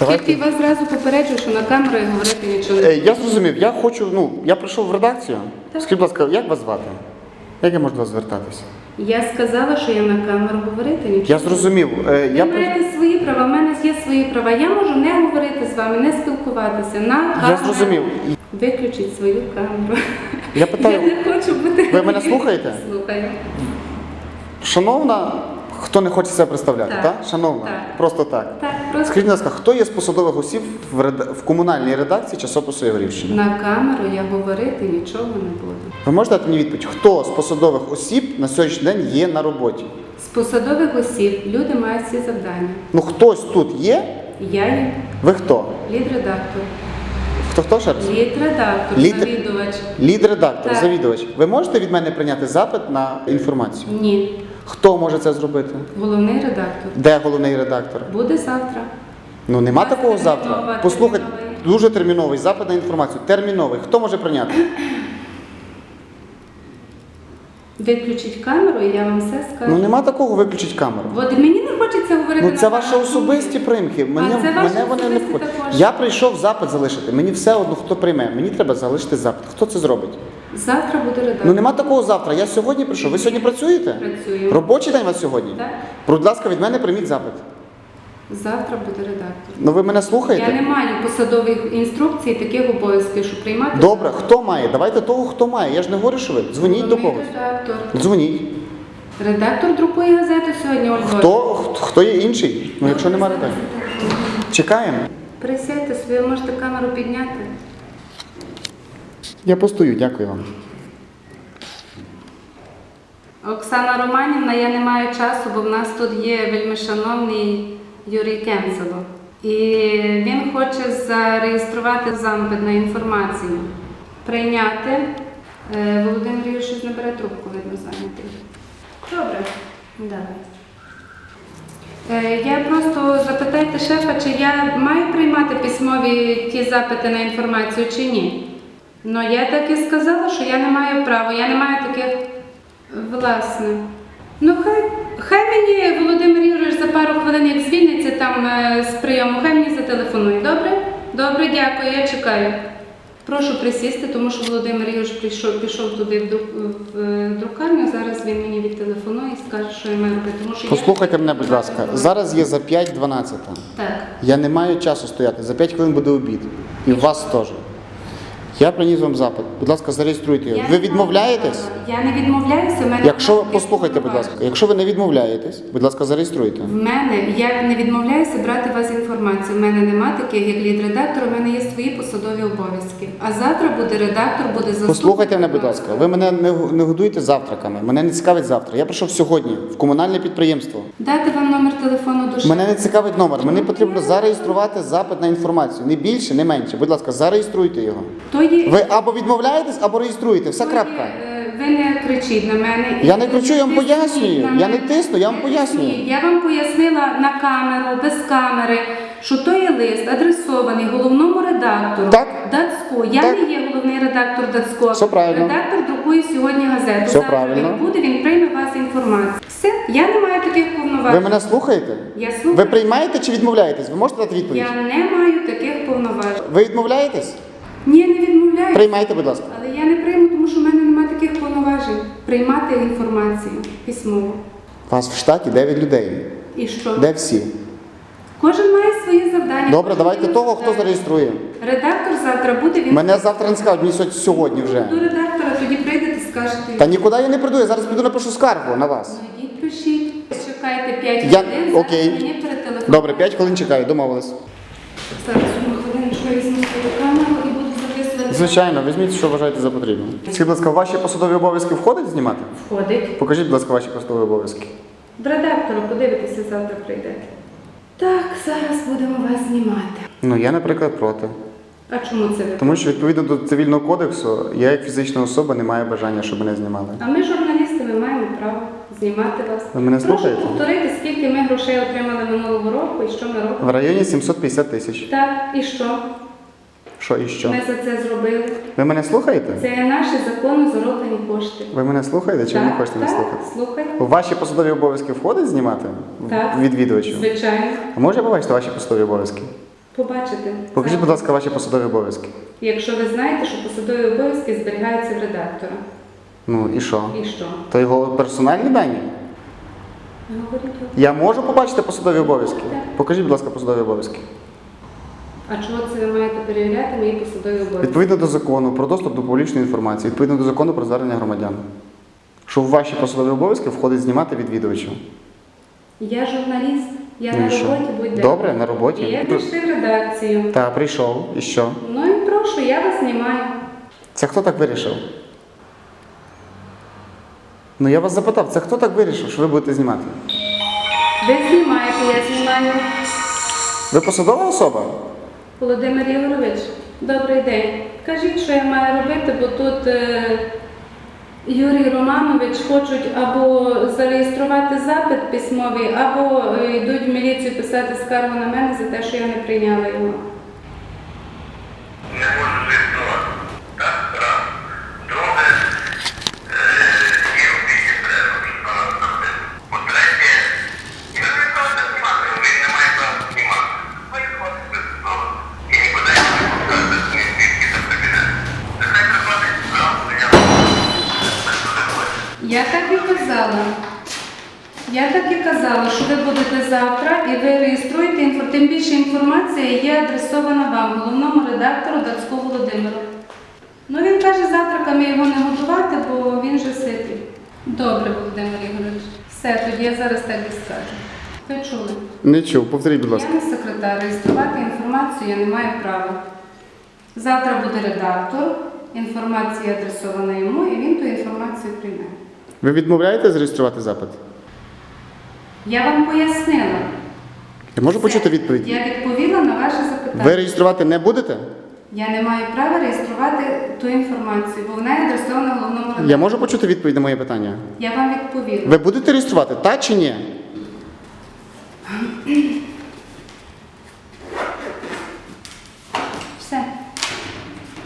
Давайте. Тільки вас зразу попереджу, що на камеру я говорити нічого не Е, Я зрозумів, я хочу, ну, я прийшов в редакцію. Так. Скажіть, будь ласка, як вас звати? Як я можу до вас звертатися? Я сказала, що я на камеру говорити нічого. Я зрозумів. е, Ви Я, при- маєте свої права, в мене є свої права. Я можу не говорити з вами, не спілкуватися на камеру. я зрозумів. Виключіть свою камеру. Я питаю, Я не хочу бути. ви мене слухаєте? Слухаю. шановна, хто не хоче себе представляти, так? Так. Шановна, Так. просто так. Так, просто Скажіть, будь ласка, хто є з посадових осіб в, реда- в комунальній редакції часопису Єврівщина? на камеру я говорити нічого не буду. Ви можете дати мені відповідь, хто з посадових осіб на сьогоднішній день є на роботі? З посадових осіб люди мають ці завдання. Ну хтось тут є? Я є Ви хто? лід-редактор. Хто хто ще раз? Лід-редактор, Лід- завідувач. Лід-редактор, завідувач. Ви можете від мене прийняти запит на інформацію? Ні. Хто може це зробити? Головний редактор. Де головний редактор? Буде завтра. Ну нема Вас такого термінова, завтра. Послухайте, терміновий. дуже терміновий запит на інформацію. Терміновий. Хто може прийняти? Виключіть камеру, і я вам все скажу. Ну нема такого, виключіть камеру. От мені не хочеться говорити. Ну це ваші особисті примхи. Мене, це ваші мене вони не входять. також. Я прийшов запит залишити. Мені все одно хто прийме. Мені треба залишити запит. Хто це зробить? Завтра буде редактор. Ну нема такого завтра. Я сьогодні прийшов. Ви сьогодні працюєте? Працюю. Робочий день у вас сьогодні? Так. Будь ласка, від мене прийміть запит. Завтра буде редактор. Ну ви мене слухаєте? Я не маю посадових інструкцій, таких обов'язків, щоб приймати. Добре, хто має? Давайте того, хто має. Я ж не говорю, що ви. Дзвоніть до когось. Редактор. Дзвоніть. Редактор друкує газету сьогодні Львові. Хто, хто- є інший? Ну якщо немає редактора. Чекаємо. Присядьте собі, ви можете камеру підняти. Я постою, дякую вам. Оксана Романівна, я не маю часу, бо в нас тут є вельмишановний Юрій Кенцело. І він хоче зареєструвати запит на інформацію. Прийняти. Е, Володимир Юрійович не бере трубку, видно, зайнятий. Добре, давай. Е, Я просто запитайте шефа, чи я маю приймати письмові ті запити на інформацію чи ні. Ну я так і сказала, що я не маю права, я не маю таких власне. Ну хай, хай мені Володимир Юрійович за пару хвилин, як звільниться там е, з прийому, хай мені зателефонує. Добре? Добре, дякую, я чекаю. Прошу присісти, тому що Володимир Юрійович прийшов, пішов туди в, друк- в е, друкарню. Зараз він мені відтелефонує і скаже, що я маю робити. Тому що Послухайте я... мене, будь ласка. Зараз є за 5.12. Так. Я не маю часу стояти. За 5 хвилин буде обід. І в вас теж. Я приніс вам запит. Будь ласка, зареєструйте його. Я Ви не відмовляєтесь? Я не відмовляюся. мене Якщо послухайте, будь ласка, якщо ви не відмовляєтесь, будь ласка, зареєструйте. В мене я не відмовляюся брати у вас інформацію. У мене нема таких, як лід-редактор, у мене є свої посадові обов'язки. А завтра буде редактор, буде заступник. Послухайте мене, будь ласка, ви мене не, г- не годуєте завтраками. Мене не цікавить завтра. Я прийшов сьогодні в комунальне підприємство. Дати вам номер телефону до Мене не цікавить номер. Мені потрібно зареєструвати запит на інформацію. Не більше, не менше. Будь ласка, зареєструйте його. То є... Ви або відмовляєтесь, або реєструєте. Все крапка. е, Ви не кричіть на мене. Я не кричу, я вам пояснюю. Я не тисну, я вам пояснюю. тисніть. Я вам пояснила на камеру, без камери, що то є лист адресований головному редактору Так. Дацько. Я Так. не є головний редактор Дацько. Все правильно. Редактор друкує сьогодні газету. Все правильно. Він буде, він прийме вас інформацію. Все, я не маю таких повноважень. Ви мене слухаєте? Я слухаю. Ви приймаєте чи відмовляєтесь? Ви можете дати відповідь? Я не маю таких повноважень. Ви відмовляєтесь? Ні, не відмовляю. Приймайте, будь ласка. Але я не прийму, тому що в мене немає таких повноважень. Приймати інформацію письмово. Вас в штаті 9 людей. І що? Де всі? Кожен має свої завдання. Добре, Кожен давайте має того, хто завдання. зареєструє. Редактор завтра буде, він Мене завтра не скажуть, мені сьогодні- сьогодні вже. до редактора, тоді прийдете, скажете. Та нікуди я не прийду, я зараз піду напишу скаргу на вас. Ну, йдіть, пишіть. Чекайте 5 Я- хвилин, зараз окей. мені перетелефонуйте. Добре, 5 хвилин чекаю, домовились. Зараз одну хвилину, що я візьму свою камеру. Звичайно, візьміть, що вважаєте за потрібне. Скажіть, будь ласка, в ваші посадові обов'язки входить знімати? Входить. Покажіть, будь ласка, ваші посадові обов'язки. До редактора подивитися, завтра прийдете. Так, зараз будемо вас знімати. Ну, я, наприклад, проти. А чому це ви? Тому що відповідно до цивільного кодексу, я як фізична особа не маю бажання, щоб мене знімали. А ми, журналісти, ми маємо право знімати вас. Ви мене Прошу повторити, скільки ми грошей отримали минулого року і що ми робимо. В районі 750 тисяч. Так, і що? Що і що? Ми за це зробили. Ви мене слухаєте? Це наші законно зароблені кошти. Ви мене слухаєте чи ви не хочете мене слухати? слухай. У ваші посадові обов'язки входить знімати Так. відвідувачів? Звичайно. А може я побачити ваші посадові обов'язки? Побачите. Покажіть, будь ласка, ваші посадові обов'язки. Якщо ви знаєте, що посадові обов'язки зберігаються в редактора. Ну і що? І що? То його персональні дані? Я можу побачити посадові обов'язки? Так. Покажіть, будь ласка, посадові обов'язки. А чого це ви маєте перевіряти мої посадові обов'язки? Відповідно до закону про доступ до публічної інформації, відповідно до закону про звернення громадян. Що в ваші посадові обов'язки входить знімати відвідувачів. Я журналіст, я Ну і на що? роботі будь-де. Добре, на роботі. І я прийшли в редакцію. Та прийшов. І що? Ну і прошу, я вас знімаю. Це хто так вирішив? Ну я вас запитав, це хто так вирішив, що ви будете знімати? Ви знімаєте, я знімаю. Ви посадова особа? Володимир Ігорович, добрий день. Кажіть, що я маю робити, бо тут е, Юрій Романович хочуть або зареєструвати запит письмовий, або е, йдуть в міліцію писати скаргу на мене за те, що я не прийняла його. не можу реєструвати. Так, раз. Друге, е, є обіді треба, щоб вона знати. По-третє, я не кажу знімати, він не має права знімати. Виходить без слова. І нікуди не пускати ні звідки до кабінету. Нехай приходить зразу, я Я так і казала. Я так і казала, що ви будете завтра і ви реєструєте інфо. Тим більше інформація є адресована вам, головному редактору Дацьку Володимиру. Ну він каже, завтраками його не готувати, бо він же ситий. Добре, Володимир Ігорович. Все, тоді я зараз так і скажу. Ви чули? Не чув, повторіть, будь ласка. Я не секретар, реєструвати інформацію я не маю права. Завтра буде редактор, інформація адресована йому, і він ту інформацію прийме. Ви відмовляєте зареєструвати запит? Я вам пояснила. Я можу почути відповідь? Я відповіла на ваше запитання. Ви реєструвати не будете? Я не маю права реєструвати ту інформацію, бо вона є адресована головному редактору. Я можу почути відповідь на моє питання? Я вам відповіла. Ви будете реєструвати, так чи ні? Все.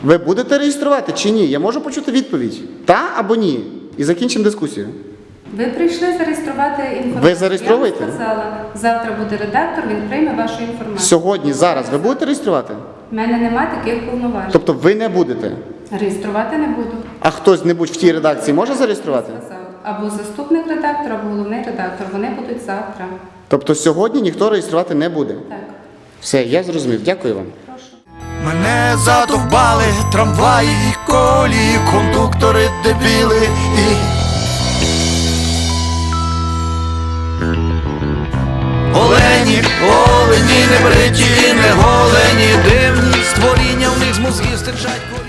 Ви будете реєструвати чи ні? Я можу почути відповідь? Та або ні? І закінчимо дискусію. Ви прийшли зареєструвати інформацію. Ви зареєстровуєте? Я вам сказала, завтра буде редактор, він прийме вашу інформацію. Сьогодні, зараз ви будете реєструвати? У мене немає таких повноважень. Тобто ви не будете. Реєструвати не буду. А хтось-небудь в тій редакції може зареєструвати? Або заступник редактора, або головний редактор. Вони будуть завтра. Тобто сьогодні ніхто реєструвати не буде. Так, Все, я зрозумів. Дякую вам. Мене задовбали трамваї і колії, кондуктори дебіли і. Олені, олені, не бриті, не голені, дивні створіння в них з мозгів стирчать.